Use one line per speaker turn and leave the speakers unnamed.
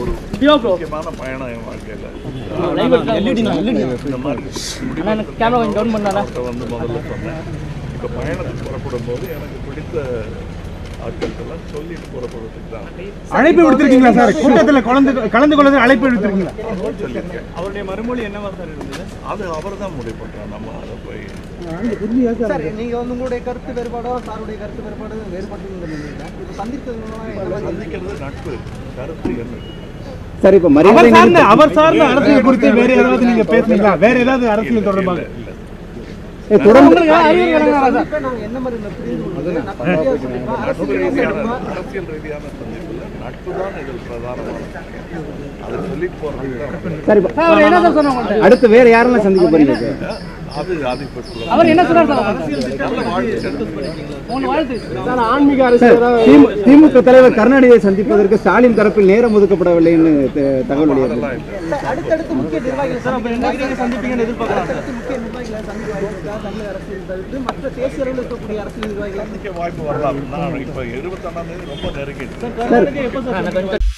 ஒரு. முக்கியமான பயணம் என் வாழ்க்கையில் வந்து முதல்ல சொன்னேன். இப்போ பயணத்துக்கு புறப்படும் போது எனக்கு பிடித்த ஆட்களுக்கெல்லாம் சொல்லிட்டு புறப்படுறதுக்கு தான்.
அழைப்பு விடுத்திருக்கீங்களா சார்? கூட்டத்தில் கலந்து கலந்து கொள்ள அழைப்பு விடுத்திருக்கீங்களா?
சொல்லியிருக்கேன்.
அவருடைய மறுமொழி என்னவா சார் இருந்தது?
அது அவர் தான் முடிவு பண்ணுறான் நம்ம அதை போய்
சார்? நீங்க வந்து உங்களுடைய கருத்து வேறுபாடோ சாருடைய கருத்து வேறுபாடு வேறுபட்டு சந்தித்தது
சந்திக்கிறது நட்பு கருத்து என்ன?
சார் இப்ப
அவர் சார்ந்த அவர் சார்ந்த அரசியல் குறித்து வேற ஏதாவது நீங்க பேசுனீங்களா? வேற ஏதாவது அரசியல் தொடர்பாக?
தொடர்ந்து.
அரசியல்
ரீதியான அரசியல் சந்திப்பில் நட்பு தான் இதில் பிரதானமான?
அடுத்து வேற யாரெல்லாம் சந்திக்க போறீங்க சார்?
அது
அவர் என்ன சொன்னார் சார்,
திமு- திமுக தலைவர் கருணாநிதியை சந்திப்பதற்கு ஸ்டாலின் தரப்பில் நேரம் ஒதுக்கப்படவில்லைன்னு தகவல் வெளியாகுது.
தமிழக அரசியல் தவிர்த்து மற்ற தேசிய அளவில் இருக்கக்கூடிய அரசியல் நிர்வாகிகள்
வாய்ப்பு வரலாம் இப்போ இருபத்தொன்னாம் தேதி ரொம்ப
சார்